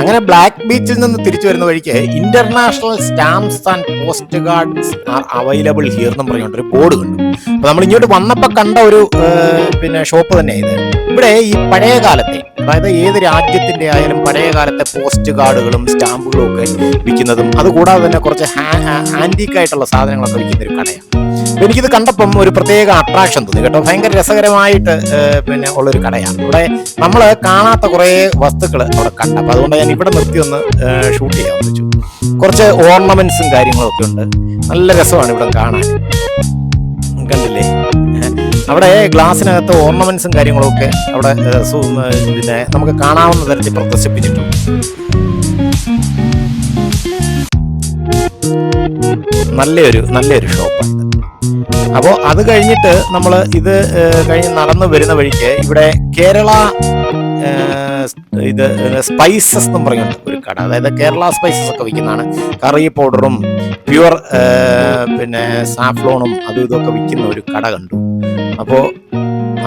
അങ്ങനെ ബ്ലാക്ക് ബീച്ചിൽ നിന്ന് തിരിച്ചു വരുന്ന വഴിക്ക് international stamps and post cards are available here എന്ന് പറഞ്ഞുകൊണ്ട് ഒരു ബോർഡ് കണ്ടു. അപ്പൊ നമ്മൾ ഇങ്ങോട്ട് വന്നപ്പോൾ കണ്ട ഒരു പിന്നെ ഷോപ്പ് തന്നെ ഇത്. ഇവിടെ ഈ പഴയ കാലത്തെ അതായത് ഏത് രാജ്യത്തിന്റെ ആയാലും പഴയ കാലത്തെ പോസ്റ്റ് കാർഡുകളും സ്റ്റാമ്പുകളും ഒക്കെ വിൽക്കുന്നതും അതുകൂടാതെ തന്നെ കുറച്ച് ഹാൻഡിക്കായിട്ടുള്ള സാധനങ്ങളൊക്കെ വിൽക്കുന്ന ഒരു കടയാണ് എനിക്കിത് കണ്ടപ്പം ഒരു പ്രത്യേക അട്രാക്ഷൻ തോന്നി കേട്ടോ. ഭയങ്കര രസകരമായിട്ട് പിന്നെ ഉള്ളൊരു കടയാണ്. ഇവിടെ നമ്മൾ കാണാത്ത കുറേ വസ്തുക്കൾ അവിടെ കണ്ട. അപ്പം അതുകൊണ്ട് ഞാൻ ഇവിടെ നിർത്തി ഒന്ന് ഷൂട്ട് ചെയ്യാൻ വെച്ചു. കുറച്ച് ഓർണമെന്റ്സും കാര്യങ്ങളും ഒക്കെ ഉണ്ട്. നല്ല രസമാണ് ഇവിടെ കാണാൻ. കണ്ടില്ലേ? അവിടെ ഗ്ലാസ്സിനകത്ത് ഓർണമെന്റ്സും കാര്യങ്ങളൊക്കെ അവിടെ പിന്നെ നമുക്ക് കാണാവുന്ന തരത്തിൽ പ്രദർശിപ്പിച്ചിട്ടുണ്ട്. നല്ലൊരു നല്ലൊരു ഷോപ്പാണ് അപ്പോൾ അത് കഴിഞ്ഞിട്ട് നമ്മൾ ഇത് കഴിഞ്ഞ് നടന്നു വരുന്ന വഴിക്ക് ഇവിടെ കേരള ഇത് സ്പൈസസ് എന്ന് പറയുന്നുണ്ട് ഒരു കട. അതായത് കേരള സ്പൈസസ് ഒക്കെ വിൽക്കുന്നതാണ്. കറി പൗഡറും പ്യുവർ പിന്നെ സാഫ്ലോണും അതും ഇതൊക്കെ വിൽക്കുന്ന ഒരു കട കണ്ടു. അപ്പോൾ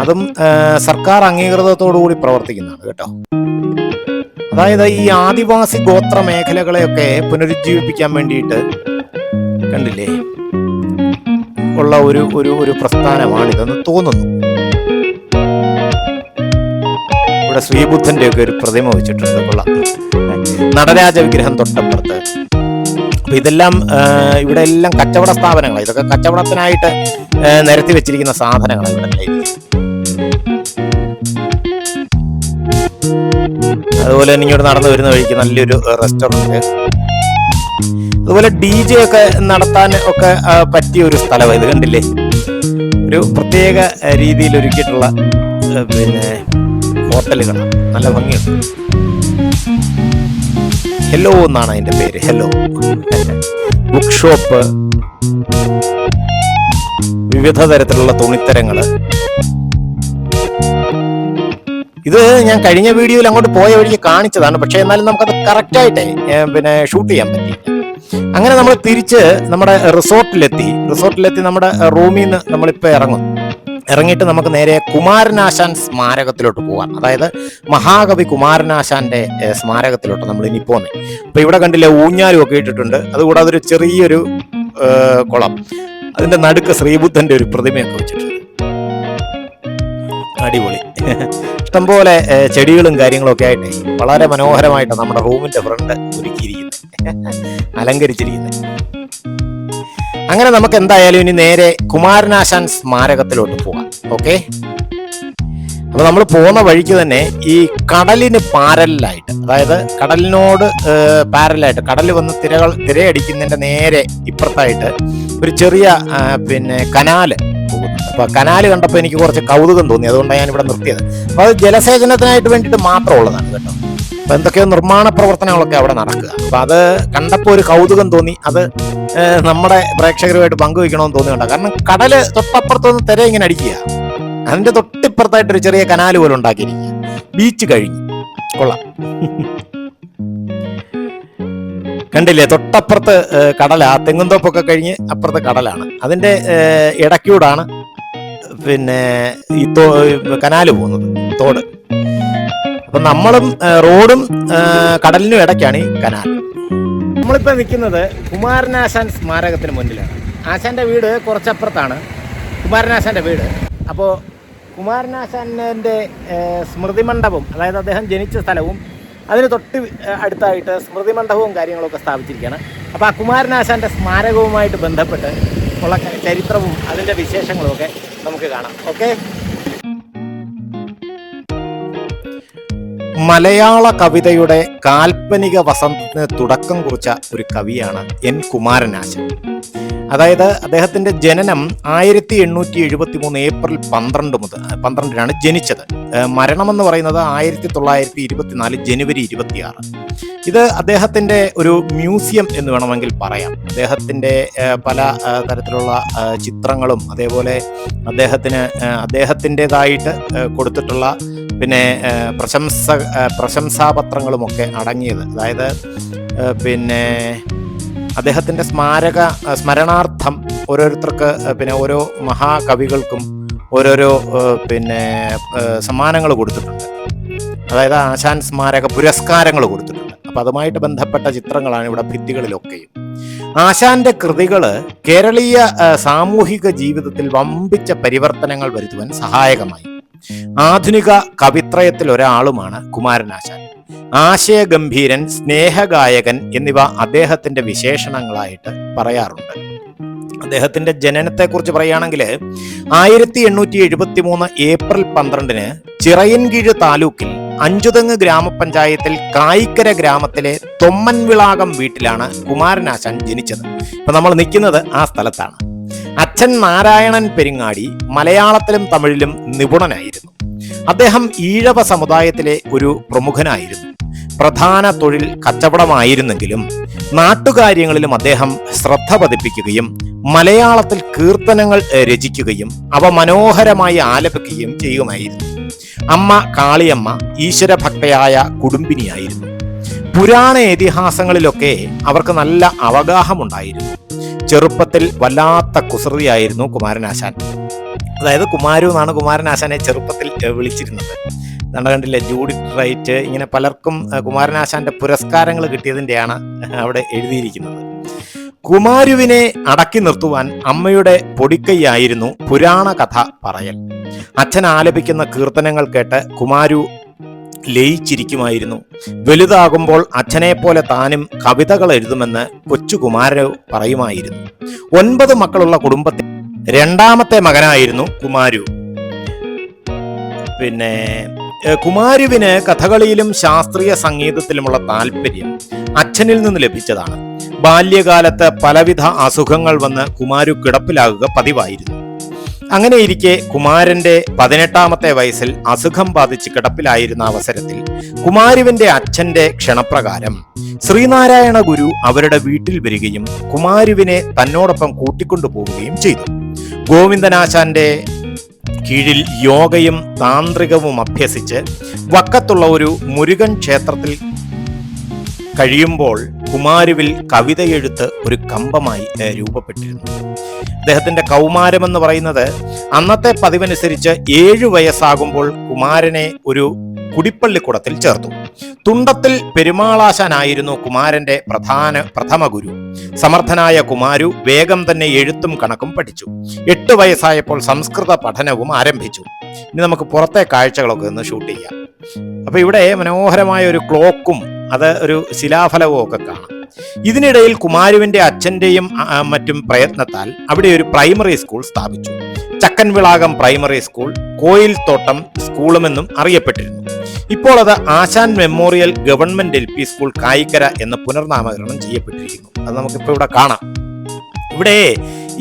അതും സർക്കാർ അംഗീകൃതത്തോടു കൂടി പ്രവർത്തിക്കുന്നതാണ് കേട്ടോ. അതായത് ഈ ആദിവാസി ഗോത്ര മേഖലകളെയൊക്കെ പുനരുജ്ജീവിപ്പിക്കാൻ വേണ്ടിയിട്ട് കണ്ടില്ലേ? ഉള്ള ഒരു ഒരു ഒരു പ്രസ്ഥാനമാണിതെന്ന് തോന്നുന്നു. ഇവിടെ ശ്രീബുദ്ധന്റെ ഒക്കെ ഒരു പ്രതിമ വെച്ചിട്ടുണ്ട് കൊള്ളാം. നടരാജ വിഗ്രഹം തൊട്ടപ്പുറത്ത്. അപ്പൊ ഇതെല്ലാം ഇവിടെ എല്ലാം കച്ചവട സ്ഥാപനങ്ങളാണ് ഇതൊക്കെ കച്ചവടത്തിനായിട്ട് നിരത്തി വെച്ചിരിക്കുന്ന സാധനങ്ങളാണ് ഇവിടെ അതുപോലെ തന്നെ ഇങ്ങോട്ട് നടന്നു വരുന്ന വഴിക്ക് നല്ലൊരു റെസ്റ്റോറന്റ് അതുപോലെ ഡി ജെ ഒക്കെ നടത്താൻ ഒക്കെ പറ്റിയ ഒരു സ്ഥലമാണ് ഇത് കണ്ടില്ലേ? ഒരു പ്രത്യേക രീതിയിൽ ഒരുക്കിയിട്ടുള്ള പിന്നെ ഹോട്ടലുകൾ നല്ല ഭംഗിയുണ്ട്. ഹെലോ എന്നാണ് അതിന്റെ പേര്. ഹെലോ ബുക്ക് ഷോപ്പ് വിവിധ തരത്തിലുള്ള തുണിത്തരങ്ങൾ. ഇത് ഞാൻ കഴിഞ്ഞ വീഡിയോയിൽ അങ്ങോട്ട് പോയ വഴിക്ക് കാണിച്ചതാണ്. പക്ഷെ എന്നാലും നമുക്കത് കറക്റ്റായിട്ടേ പിന്നെ ഷൂട്ട് ചെയ്യാൻ പറ്റിയില്ല. അങ്ങനെ നമ്മൾ തിരിച്ച് നമ്മുടെ റിസോർട്ടിലെത്തി. റിസോർട്ടിലെത്തി നമ്മുടെ റൂമിൽ നിന്ന് നമ്മളിപ്പോൾ ഇറങ്ങും. ഇറങ്ങിയിട്ട് നമുക്ക് നേരെ കുമാരനാശാൻ സ്മാരകത്തിലോട്ട് പോകാം അതായത് മഹാകവി കുമാരനാശാന്റെ സ്മാരകത്തിലോട്ട് നമ്മൾ ഇനി പോകുന്നത് അപ്പൊ ഇവിടെ കണ്ടില്ലേ ഊഞ്ഞാലും ഒക്കെ ഇട്ടിട്ടുണ്ട്. അതുകൂടാതെ ഒരു ചെറിയൊരു കുളം. അതിന്റെ നടുക്ക് ശ്രീബുദ്ധന്റെ ഒരു പ്രതിമയൊക്കെ വെച്ചിട്ടുണ്ട്. അടിപൊളി. ഇഷ്ടംപോലെ ചെടികളും കാര്യങ്ങളൊക്കെ ആയിട്ട് വളരെ മനോഹരമായിട്ട് നമ്മുടെ റൂമിന്റെ ഫ്രണ്ട് ഒരുക്കിയിരിക്കുന്നത് അലങ്കരിച്ചിരിക്കുന്നത് അങ്ങനെ നമുക്ക് എന്തായാലും ഇനി നേരെ കുമാരനാശാൻ സ്മാരകത്തിലോട്ട് പോകാം ഓക്കെ? അപ്പൊ നമ്മൾ പോകുന്ന വഴിക്ക് തന്നെ ഈ കടലിന് പാരലായിട്ട് അതായത് കടലിനോട് പാരലായിട്ട് കടൽ വന്ന് തിരകൾ തിരയടിക്കുന്നതിന്റെ നേരെ ഇപ്പുറത്തായിട്ട് ഒരു ചെറിയ പിന്നെ കനാല് അപ്പൊ കനാല് കണ്ടപ്പോൾ എനിക്ക് കുറച്ച് കൗതുകം തോന്നി. അതുകൊണ്ടാണ് ഇവിടെ നിർത്തിയത്. അപ്പൊ അത് ജലസേചനത്തിനായിട്ട് വേണ്ടിയിട്ട് മാത്രമുള്ളതാണ് കേട്ടോ. അപ്പൊ എന്തൊക്കെയോ നിർമ്മാണ പ്രവർത്തനങ്ങളൊക്കെ അവിടെ നടക്കുക. അപ്പൊ അത് കണ്ടപ്പോൾ ഒരു കൗതുകം തോന്നി. അത് നമ്മുടെ പ്രേക്ഷകരുമായിട്ട് പങ്കുവെക്കണമെന്ന് തോന്നിയുണ്ട്. കാരണം കടൽ തൊട്ടപ്പുറത്തുനിന്ന് തിര ഇങ്ങനെ അടിക്കുക. തൊട്ടിപ്പുറത്തായിട്ട് ഒരു ചെറിയ കനാല് പോലും ഉണ്ടാക്കിയിരിക്കുക ബീച്ച് കഴിഞ്ഞു. കൊള്ളാം. കണ്ടില്ലേ? തൊട്ടപ്പുറത്ത് കടലാ. തെങ്ങുംതോപ്പൊക്കെ കഴിഞ്ഞ് അപ്പുറത്ത് കടലാണ്. അതിന്റെ ഇടയ്ക്കൂടാണ് പിന്നെ ഈ തോ കനാല് പോകുന്നത് തോട്. അപ്പൊ നമ്മളും റോഡും കടലിനും ഇടയ്ക്കാണ് ഈ കനാൽ. നമ്മളിപ്പോ നിൽക്കുന്നത് കുമാരനാശാൻ സ്മാരകത്തിന് മുന്നിലാണ്. ആശാന്റെ വീട് കുറച്ചപ്പുറത്താണ്. കുമാരനാശാന്റെ വീട്. അപ്പോൾ കുമാരനാശാന്റെ സ്മൃതിമണ്ഡപം സ്മൃതി മണ്ഡപം അതായത് അദ്ദേഹം ജനിച്ച സ്ഥലവും അതിന് തൊട്ട് അടുത്തായിട്ട് സ്മൃതി മണ്ഡപവും കാര്യങ്ങളൊക്കെ സ്ഥാപിച്ചിരിക്കുകയാണ്. അപ്പോൾ ആ കുമാരനാശാന്റെ സ്മാരകവുമായിട്ട് ബന്ധപ്പെട്ട് ഉള്ള ചരിത്രവും അതിന്റെ വിശേഷങ്ങളും ഒക്കെ നമുക്ക് കാണാം. ഓക്കെ? മലയാള കവിതയുടെ കാൽപ്പനിക വസന്തത്തിന് തുടക്കം കുറിച്ച ഒരു കവിയാണ് എൻ കുമാരനാശൻ. അതായത് അദ്ദേഹത്തിന്റെ ജനനം ആയിരത്തി എണ്ണൂറ്റി എഴുപത്തി മൂന്ന് ഏപ്രിൽ പന്ത്രണ്ട് മുതൽ പന്ത്രണ്ടിനാണ് ജനിച്ചത്. മരണമെന്ന് പറയുന്നത് ആയിരത്തി തൊള്ളായിരത്തി ഇരുപത്തിനാല് ജനുവരി ഇരുപത്തിയാറ്. ഇത് അദ്ദേഹത്തിന്റെ ഒരു മ്യൂസിയം എന്ന് വേണമെങ്കിൽ പറയാം. അദ്ദേഹത്തിന്റെ പല തരത്തിലുള്ള ചിത്രങ്ങളും അതേപോലെ അദ്ദേഹത്തിന് അദ്ദേഹത്തിന്റെതായിട്ട് കൊടുത്തിട്ടുള്ള പിന്നെ പ്രശംസ പ്രശംസാപത്രങ്ങളുമൊക്കെ അടങ്ങിയത്. അതായത് പിന്നെ അദ്ദേഹത്തിന്റെ സ്മാരക സ്മരണാർത്ഥം ഓരോരുത്തർക്ക് പിന്നെ ഓരോ മഹാകവികൾക്കും ഓരോരോ പിന്നെ സമ്മാനങ്ങൾ കൊടുത്തിട്ടുണ്ട്. അതായത് ആശാൻ സ്മാരക പുരസ്കാരങ്ങൾ കൊടുത്തിട്ടുണ്ട്. അപ്പം അതുമായിട്ട് ബന്ധപ്പെട്ട ചിത്രങ്ങളാണ് ഇവിടെ ഭിത്തികളിലൊക്കെയും. ആശാന്റെ കൃതികൾ കേരളീയ സാമൂഹിക ജീവിതത്തിൽ വമ്പിച്ച പരിവർത്തനങ്ങൾ വരുത്തുവാൻ സഹായകമായി. ആധുനിക കവിത്രയത്തിൽ ഒരാളുമാണ് കുമാരനാശാൻ ആശയഗംഭീരൻ സ്നേഹഗായകൻ എന്നിവ അദ്ദേഹത്തിന്റെ വിശേഷണങ്ങളായിട്ട് പറയാറുണ്ട്. അദ്ദേഹത്തിന്റെ ജനനത്തെക്കുറിച്ച് പറയുകയാണെങ്കിൽ ആയിരത്തി എണ്ണൂറ്റി എഴുപത്തി മൂന്ന് ഏപ്രിൽ പന്ത്രണ്ടിന് ചിറയൻകീഴ് താലൂക്കിൽ അഞ്ചുതെങ്ങ് ഗ്രാമപഞ്ചായത്തിൽ കായിക്കര ഗ്രാമത്തിലെ തൊമ്മൻവിളാകം വീട്ടിലാണ് കുമാരനാശാൻ ജനിച്ചത്. ഇപ്പൊ നമ്മൾ നിൽക്കുന്നത് ആ സ്ഥലത്താണ്. അച്ഛൻ നാരായണൻ പെരിങ്ങാടി മലയാളത്തിലും തമിഴിലും നിപുണനായിരുന്നു. അദ്ദേഹം ഈഴവ സമുദായത്തിലെ ഒരു പ്രമുഖനായിരുന്നു. പ്രധാന തൊഴിൽ കച്ചവടമായിരുന്നെങ്കിലും നാട്ടുകാര്യങ്ങളിലും അദ്ദേഹം ശ്രദ്ധ പതിപ്പിക്കുകയും മലയാളത്തിൽ കീർത്തനങ്ങൾ രചിക്കുകയും അവ മനോഹരമായി ആലപിക്കുകയും ചെയ്യുമായിരുന്നു. അമ്മ കാളിയമ്മ ഈശ്വരഭക്തയായ കുടുംബിനിയായിരുന്നു. പുരാണ ഇതിഹാസങ്ങളിലൊക്കെ അവർക്ക് നല്ല അവഗാഹമുണ്ടായിരുന്നു. ചെറുപ്പത്തിൽ വല്ലാത്ത കുസൃതിയായിരുന്നു കുമാരനാശാൻ. അതായത് കുമാരു എന്നാണ് കുമാരനാശാനെ ചെറുപ്പത്തിൽ വിളിച്ചിരുന്നത്. കണ്ട കണ്ടില്ലേ ജൂഡി റൈറ്റ് ഇങ്ങനെ പലർക്കും കുമാരനാശാന്റെ പുരസ്കാരങ്ങൾ കിട്ടിയതിന്റെയാണ് അവിടെ എഴുതിയിരിക്കുന്നത്. കുമാരുവിനെ അടക്കി നിർത്തുവാൻ അമ്മയുടെ പൊടിക്കൈയായിരുന്നു പുരാണ കഥ പറയൽ. അച്ഛൻ ആലപിക്കുന്ന കീർത്തനങ്ങൾ കേട്ട് കുമാരു ലയിച്ചിരിക്കുമായിരുന്നു. വലുതാകുമ്പോൾ അച്ഛനെ പോലെ താനും കവിതകൾ എഴുതുമെന്ന് കൊച്ചു കുമാരു പറയുമായിരുന്നു. ഒൻപത് മക്കളുള്ള കുടുംബത്തിൽ രണ്ടാമത്തെ മകനായിരുന്നു കുമാരു. പിന്നെ കുമാരുവിന് കഥകളിയിലും ശാസ്ത്രീയ സംഗീതത്തിലുമുള്ള താല്പര്യം അച്ഛനിൽ നിന്ന് ലഭിച്ചതാണ്. ബാല്യകാലത്ത് പലവിധ അസുഖങ്ങൾ വന്ന് കുമാരു കിടപ്പിലാകുക പതിവായിരുന്നു. അങ്ങനെയിരിക്കെ കുമാരന്റെ പതിനെട്ടാമത്തെ വയസ്സിൽ അസുഖം ബാധിച്ച് കിടപ്പിലായിരുന്ന അവസരത്തിൽ കുമാരുവിന്റെ അച്ഛന്റെ ക്ഷണപ്രകാരം ശ്രീനാരായണ ഗുരു അവരുടെ വീട്ടിൽ വരികയും കുമാരുവിനെ തന്നോടൊപ്പം കൂട്ടിക്കൊണ്ടുപോവുകയും ചെയ്തു. ഗോവിന്ദനാശാന്റെ കീഴിൽ യോഗയും താന്ത്രികവും അഭ്യസിച്ച് വക്കത്തുള്ള ഒരു മുരുകൻ ക്ഷേത്രത്തിൽ കഴിയുമ്പോൾ കുമാരുവിൽ കവിതയെഴുത്ത് ഒരു കമ്പമായി രൂപപ്പെട്ടിരുന്നു. അദ്ദേഹത്തിന്റെ കൗമാരം എന്ന് പറയുന്നത് അന്നത്തെ പതിവനുസരിച്ച് ഏഴു വയസ്സാകുമ്പോൾ കുമാരനെ ഒരു കുടിപ്പള്ളിക്കുടത്തിൽ ചേർത്തു. തുണ്ടത്തിൽ പെരുമാളാശാനായിരുന്നു കുമാരന്റെ പ്രധാന പ്രഥമ ഗുരു. സമർത്ഥനായ കുമാരു വേഗം തന്നെ എഴുത്തും കണക്കും പഠിച്ചു. എട്ട് വയസ്സായപ്പോൾ സംസ്കൃത പഠനവും ആരംഭിച്ചു. ഇനി നമുക്ക് പുറത്തെ കാഴ്ചകളൊക്കെ ഒന്ന് ഷൂട്ട് ചെയ്യാം. അപ്പൊ ഇവിടെ മനോഹരമായ ഒരു ക്ലോക്കും അത് ഒരു ശിലാഫലവും ഒക്കെ കാണാം. ഇതിനിടയിൽ കുമാരുവിന്റെ അച്ഛന്റെയും മറ്റും പ്രയത്നത്താൽ അവിടെ ഒരു പ്രൈമറി സ്കൂൾ സ്ഥാപിച്ചു. ചക്കൻവിളാകം പ്രൈമറി സ്കൂൾ കോയിൽ തോട്ടം സ്കൂളുമെന്നും അറിയപ്പെട്ടിരുന്നു. ഇപ്പോൾ അത് Asan memorial government L P school Kayikkara എന്ന പുനർനാമകരണം ചെയ്യപ്പെട്ടിരിക്കുന്നു. അത് നമുക്കിപ്പോൾ ഇവിടെ കാണാം. ഇവിടെ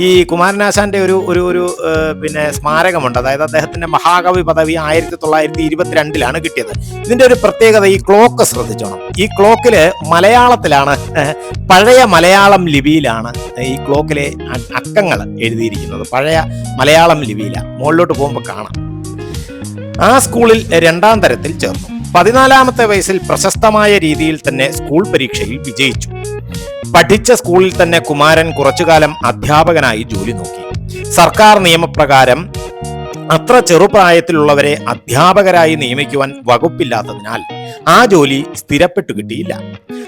ഈ കുമാരനാശാന്റെ ഒരു ഒരു ഒരു പിന്നെ സ്മാരകമുണ്ട്. അതായത് അദ്ദേഹത്തിന്റെ മഹാകവി പദവി ആയിരത്തി തൊള്ളായിരത്തി ഇരുപത്തിരണ്ടിലാണ് കിട്ടിയത്. ഇതിന്റെ ഒരു പ്രത്യേകത ഈ ക്ലോക്ക് ശ്രദ്ധിച്ചോണം. ഈ ക്ലോക്കിൽ മലയാളത്തിലാണ് പഴയ മലയാളം ലിപിയിലാണ് ഈ ക്ലോക്കിലെ അക്കങ്ങൾ എഴുതിയിരിക്കുന്നത്. പഴയ മലയാളം ലിപിയിലാണ് മുകളിലോട്ട് പോകുമ്പോൾ കാണാം. ആ സ്കൂളിൽ രണ്ടാം തരത്തിൽ ചേർന്നു. പതിനാലാമത്തെ വയസ്സിൽ പ്രശസ്തമായ രീതിയിൽ തന്നെ സ്കൂൾ പരീക്ഷയിൽ വിജയിച്ചു. പഠിച്ച സ്കൂളിൽ തന്നെ കുമാരൻ കുറച്ചുകാലം അധ്യാപകനായി ജോലി നോക്കി. സർക്കാർ നിയമപ്രകാരം അത്ര ചെറുപ്രായത്തിലുള്ളവരെ അധ്യാപകരായി നിയമിക്കുവാൻ വകുപ്പില്ലാത്തതിനാൽ ആ ജോലി സ്ഥിരപ്പെട്ടു കിട്ടിയില്ല.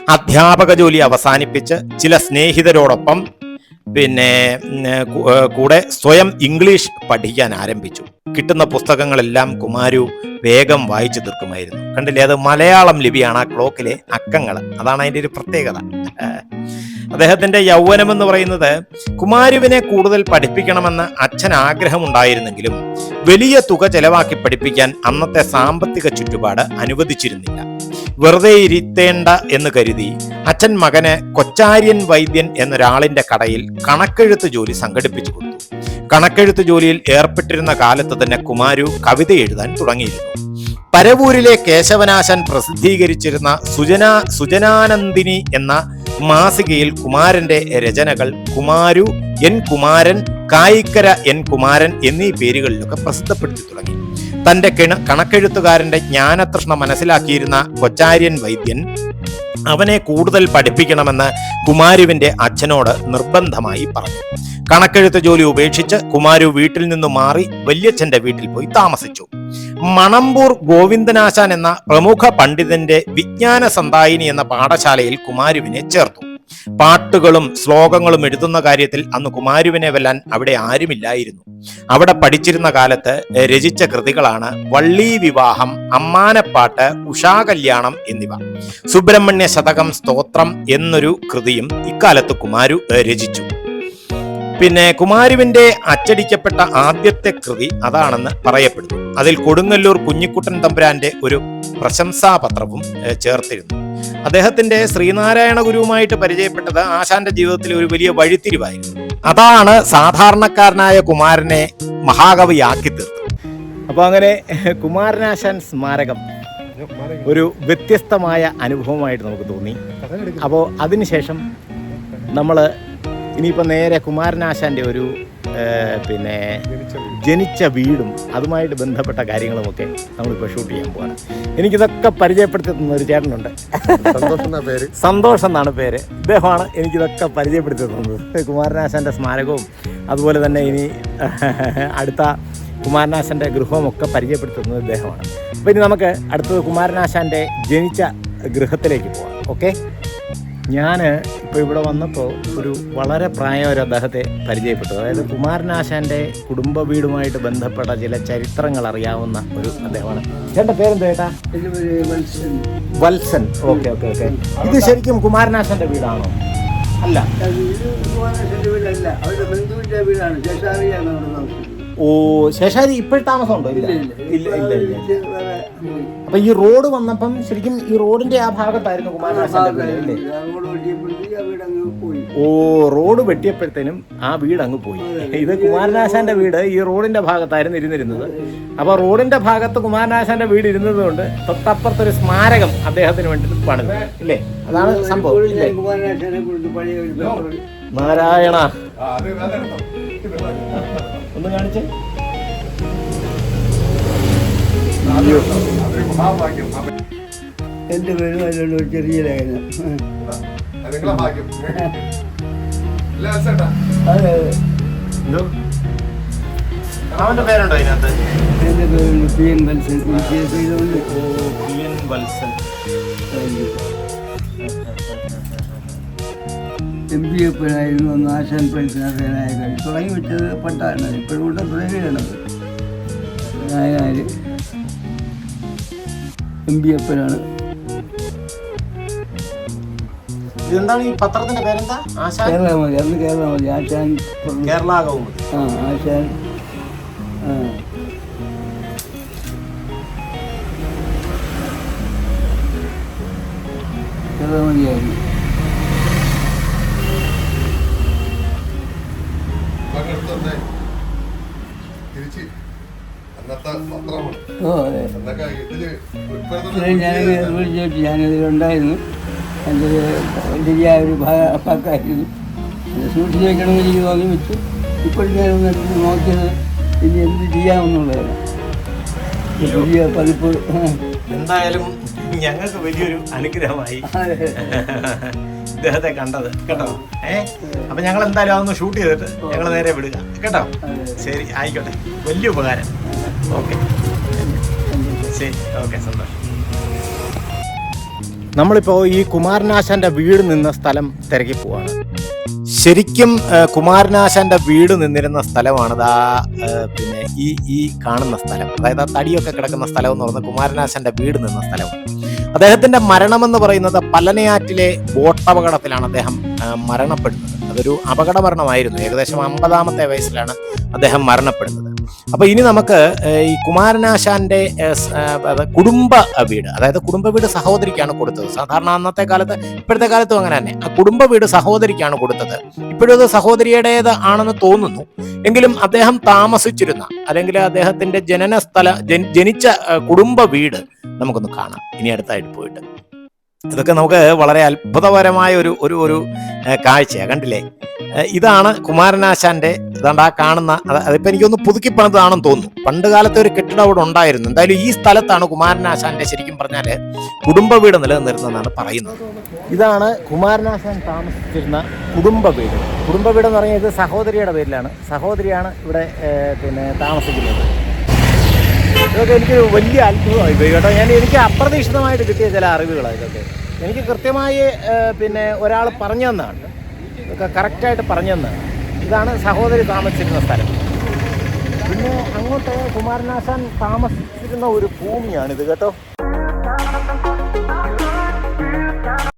അധ്യാപക ജോലി അവസാനിപ്പിച്ച് ചില സ്നേഹിതരോടൊപ്പം പിന്നെ കൂടെ സ്വയം ഇംഗ്ലീഷ് പഠിക്കാൻ ആരംഭിച്ചു. കിട്ടുന്ന പുസ്തകങ്ങളെല്ലാം കുമാരു വേഗം വായിച്ചു തീർക്കുമായിരുന്നു. കണ്ടില്ലേ? അത് മലയാളം ലിപിയാണ് ആ ക്ലോക്കിലെ അക്കങ്ങൾ. അതാണ് അതിന്റെ ഒരു പ്രത്യേകത. അദ്ദേഹത്തിന്റെ യൗവനം എന്ന് പറയുന്നത് കുമാരുവിനെ കൂടുതൽ പഠിപ്പിക്കണമെന്ന് അച്ഛൻ ആഗ്രഹമുണ്ടായിരുന്നെങ്കിലും വലിയ തുക ചെലവാക്കി പഠിപ്പിക്കാൻ അന്നത്തെ സാമ്പത്തിക ചുറ്റുപാട് അനുവദിച്ചിരുന്നില്ല. വെറുതെ ഇരുത്തേണ്ട എന്ന് കരുതി അച്ഛൻ മകന് കൊച്ചാര്യൻ വൈദ്യൻ എന്നൊരാളിന്റെ കടയിൽ കണക്കെഴുത്ത് ജോലി സംഘടിപ്പിച്ചു കൊടുത്തു. കണക്കെഴുത്ത് ജോലിയിൽ ഏർപ്പെട്ടിരുന്ന കാലത്ത് തന്നെ കുമാരു കവിത എഴുതാൻ തുടങ്ങിയിരുന്നു. പരവൂരിലെ കേശവനാശൻ പ്രസിദ്ധീകരിച്ചിരുന്ന സുജന സുജനാനന്ദിനി എന്ന മാസികയിൽ കുമാരന്റെ രചനകൾ കുമാരു എൻ കുമാരൻ കായിക്കര എൻ കുമാരൻ എന്നീ പേരുകളിലൊക്കെ പ്രസിദ്ധപ്പെടുത്തി തുടങ്ങി. തന്റെ കിണ കണക്കെഴുത്തുകാരന്റെ ജ്ഞാനതൃഷ്ണ മനസ്സിലാക്കിയിരുന്ന കൊച്ചാര്യൻ വൈദ്യൻ അവനെ കൂടുതൽ പഠിപ്പിക്കണമെന്ന് കുമാരുവിന്റെ അച്ഛനോട് നിർബന്ധമായി പറഞ്ഞു. കണക്കെഴുത്ത് ജോലി ഉപേക്ഷിച്ച് കുമാരു വീട്ടിൽ നിന്ന് മാറി വല്യച്ഛന്റെ വീട്ടിൽ പോയി താമസിച്ചു. മണമ്പൂർ ഗോവിന്ദനാശാൻ എന്ന പ്രമുഖ പണ്ഡിതന്റെ വിജ്ഞാന സന്തായിനി എന്ന പാഠശാലയിൽ കുമാരുവിനെ ചേർത്തു. പാട്ടുകളും ശ്ലോകങ്ങളും എഴുതുന്ന കാര്യത്തിൽ അന്ന് കുമാരുവിനെ വെല്ലാൻ അവിടെ ആരുമില്ലായിരുന്നു. അവിടെ പഠിച്ചിരുന്ന കാലത്ത് രചിച്ച കൃതികളാണ് വള്ളി വിവാഹം അമ്മാനപ്പാട്ട് ഉഷാകല്യാണം എന്നിവ. സുബ്രഹ്മണ്യ ശതകം സ്തോത്രം എന്നൊരു കൃതിയും ഇക്കാലത്ത് കുമാരു രചിച്ചു. പിന്നെ കുമാരുവിന്റെ അച്ചടിക്കപ്പെട്ട ആദ്യത്തെ കൃതി അതാണെന്ന് പറയപ്പെടുന്നു. അതിൽ കൊടുങ്ങല്ലൂർ കുഞ്ഞിക്കുട്ടൻ തമ്പുരാന്റെ ഒരു പ്രശംസാപത്രവും ചേർത്തിരുന്നു. അദ്ദേഹത്തിന്റെ ശ്രീനാരായണ ഗുരുവുമായിട്ട് പരിചയപ്പെട്ടത് ആശാന്റെ ജീവിതത്തിൽ ഒരു വലിയ വഴിത്തിരിവായിരുന്നു. അതാണ് സാധാരണക്കാരനായ കുമാരനെ മഹാകവിയാക്കി തീർത്തത്. അപ്പൊ അങ്ങനെ കുമാരനാശാൻ സ്മാരകം ഒരു വ്യത്യസ്തമായ അനുഭവമായിട്ട് നമുക്ക് തോന്നി. അപ്പോൾ അതിനുശേഷം നമ്മൾ ഇനിയിപ്പോൾ നേരെ കുമാരനാശാന്റെ ഒരു പിന്നെ ജനിച്ച വീടും അതുമായിട്ട് ബന്ധപ്പെട്ട കാര്യങ്ങളുമൊക്കെ നമ്മളിപ്പോൾ ഷൂട്ട് ചെയ്യാൻ പോവാണ്. എനിക്കിതൊക്കെ പരിചയപ്പെടുത്തി തന്ന ഒരു ചേട്ടനുണ്ട്. സന്തോഷം എന്നാ പേര്? സന്തോഷം എന്നാണ് പേര്. ഇദ്ദേഹമാണ് എനിക്കിതൊക്കെ പരിചയപ്പെടുത്തി തന്നത് കുമാരനാശാന്റെ സ്മാരകവും അതുപോലെ തന്നെ ഇനി അടുത്ത കുമാരനാശാന്റെ ഗൃഹവുമൊക്കെ പരിചയപ്പെടുത്തി തന്നത് ഇദ്ദേഹമാണ്. അപ്പോൾ ഇനി നമുക്ക് അടുത്തത് കുമാരനാശാന്റെ ജനിച്ച ഗൃഹത്തിലേക്ക് പോവാം. ഓക്കെ? ഞാൻ ഇപ്പോൾ ഇവിടെ വന്നപ്പോൾ ഒരു വളരെ പ്രായം ഒരു അദ്ദേഹത്തെ പരിചയപ്പെട്ടു. അതായത് കുമാരനാശാന്റെ കുടുംബ വീടുമായിട്ട് ബന്ധപ്പെട്ട ചില ചരിത്രങ്ങൾ അറിയാവുന്ന ഒരു അദ്ദേഹമാണ്. ചേട്ടന്റെ പേരെന്ത് ചേട്ടാ? വത്സൻ. Okay okay okay. ഇത് ശരിക്കും കുമാരനാശാന്റെ വീടാണോ? അല്ല. ഓ ശേഷാരി ഇപ്പോൾ താമസമുണ്ടോ? ഇല്ല. ഇല്ല ഇല്ല ഇല്ല. അപ്പൊ ഈ റോഡ് വന്നപ്പം ശരിക്കും ഈ റോഡിന്റെ ആ ഭാഗത്തായിരുന്നു കുമാരനാശന്റെ ഓ റോഡ് വെട്ടിയപ്പോഴത്തേനും ആ വീട് അങ്ങ് പോയി. ഇത് കുമാരനാശാന്റെ വീട് ഈ റോഡിന്റെ ഭാഗത്തായിരുന്നു ഇരുന്നിരുന്നത്. അപ്പൊ റോഡിന്റെ ഭാഗത്ത് കുമാരനാശാന്റെ വീട് ഇരുന്നത് കൊണ്ട് തൊട്ടപ്പുറത്തൊരു സ്മാരകം അദ്ദേഹത്തിന് വേണ്ടി പണിതു ഇല്ലേ? അതാണ് സംഭവം നാരായണ. ഒന്ന് കാണിച്ചേ. എന്റെ പേര് അതിലുള്ള ചെറിയ ലേഖന. അതെ അവന്റെ പേരുണ്ടോ ഇതിനകത്ത് എന്റെ പേര് പി എൻ ചെയ്തുകൊണ്ട് O P N Valsan. M P എപ്പോഴായിരുന്നു അന്ന് ആശാൻ പരിസരനായ കാര്യം? തുടങ്ങി വെച്ചത് പട്ടാണ് ഇപ്പോഴും കൂടെ തുടങ്ങിയത് നായനാര്? എം പി എപ്പോഴാണ് ഇതെന്താണ് ഈ പത്രത്തിന്റെ പേരെന്താ ആശാൻ കേരള മതി അന്ന് കേരള മതി ആശാൻ പറഞ്ഞു. കേരള കൗമുദി ആ ആശാൻ ആ കേരള മതിയായിരുന്നു വിളിച്ചു ഞാനതിലുണ്ടായിരുന്നു എന്റെ വലിയ ഒരു ഭാഗമായിരുന്നു അത് സൂക്ഷിച്ച് വെക്കണമെന്ന് എനിക്ക് തോന്നി വെച്ചു ഇപ്പോഴും ഞാനൊന്ന് എടുത്ത് നോക്കിയത് ഇനി എന്ത് ചെയ്യാമെന്നുള്ളതാണ്. പുതിയ പതിപ്പ്. എന്തായാലും ഞങ്ങൾക്ക് വലിയൊരു അനുഗ്രഹമായി. ഇദ്ദേഹത്തെ കണ്ടത്. കേട്ടോ? ഏ? അപ്പൊ ഞങ്ങൾ എന്തായാലും അതൊന്ന് ഷൂട്ട് ചെയ്തിട്ട് ഞങ്ങൾ നേരെ വിടുക. കേട്ടോ? ശരി ആയിക്കോട്ടെ. വലിയ ഉപകാരം. ഓക്കെ. സന്തോഷം. നമ്മളിപ്പോ ഈ കുമാരനാശാന്റെ വീട് നിന്ന സ്ഥലം തിരക്കി പോവാണ്. ശരിക്കും കുമാരനാശാന്റെ വീട് നിന്നിരുന്ന സ്ഥലമാണ് പിന്നെ ഈ ഈ കാണുന്ന സ്ഥലം. അതായത് ആ തടിയൊക്കെ കിടക്കുന്ന സ്ഥലം എന്ന് പറയുന്നത് കുമാരനാശാന്റെ വീട് നിന്ന സ്ഥലം. അദ്ദേഹത്തിന്റെ മരണമെന്ന് പറയുന്നത് പലനയാറ്റിലെ ബോട്ടപകടത്തിലാണ് അദ്ദേഹം ആ, മരണപ്പെടുന്നത്. അതൊരു അപകട മരണമായിരുന്നു ഏകദേശം അമ്പതാമത്തെ വയസ്സിലാണ് അദ്ദേഹം മരണപ്പെടുന്നത്. അപ്പൊ ഇനി നമുക്ക് ഈ കുമാരനാശാന്റെ കുടുംബ വീട് അതായത് കുടുംബ വീട് സഹോദരിക്കാണ് കൊടുത്തത്. സാധാരണ അന്നത്തെ കാലത്ത് ഇപ്പോഴത്തെ കാലത്തും അങ്ങനെ തന്നെ. ആ കുടുംബ വീട് സഹോദരിക്കാണ് കൊടുത്തത്. ഇപ്പോഴും അത് സഹോദരിയുടേത് ആണെന്ന് തോന്നുന്നു. എങ്കിലും അദ്ദേഹം താമസിച്ചിരുന്ന അല്ലെങ്കിൽ അദ്ദേഹത്തിന്റെ ജനന സ്ഥല ജനിച്ച കുടുംബ വീട് നമുക്കൊന്ന് കാണാം. ഇനി അടുത്തായിട്ട് പോയിട്ട്. ഇതൊക്കെ നമുക്ക് വളരെ അത്ഭുതപരമായ ഒരു ഒരു കാഴ്ചയാണ് കണ്ടില്ലേ? ഇതാണ് കുമാരനാശാന്റെ ഇതാണ്ട് ആ കാണുന്ന അത് അതിപ്പോ എനിക്കൊന്ന് പുതുക്കി പണിതാണെന്ന് തോന്നുന്നു. പണ്ട് കാലത്തെ ഒരു കെട്ടിടം അവിടെ ഉണ്ടായിരുന്നു. എന്തായാലും ഈ സ്ഥലത്താണ് കുമാരനാശാന്റെ ശരിക്കും പറഞ്ഞാൽ കുടുംബ വീട് നിലനിന്നിരുന്നതെന്നാണ് പറയുന്നത്. ഇതാണ് കുമാരനാശാൻ താമസിച്ചിരുന്ന കുടുംബ വീട്. കുടുംബ വീട് എന്ന് പറഞ്ഞാൽ ഇത് സഹോദരിയുടെ പേരിലാണ്. സഹോദരിയാണ് ഇവിടെ പിന്നെ താമസിക്കുന്നത്. ഇതൊക്കെ എനിക്ക് വലിയ അത്ഭുതമായി പോയി കേട്ടോ. ഞാൻ എനിക്ക് അപ്രതീക്ഷിതമായിട്ട് കിട്ടിയ ചില അറിവുകളാണ് ഇതൊക്കെ. എനിക്ക് കൃത്യമായി പിന്നെ ഒരാൾ പറഞ്ഞു തന്നതാണ് ഇതൊക്കെ കറക്റ്റായിട്ട് പറഞ്ഞെന്ന്. ഇതാണ് സഹോദരി താമസിച്ചിരുന്ന സ്ഥലം. പിന്നെ അങ്ങോട്ട് കുമാരനാശാൻ താമസിച്ചിരുന്ന ഒരു ഭൂമിയാണിത് കേട്ടോ.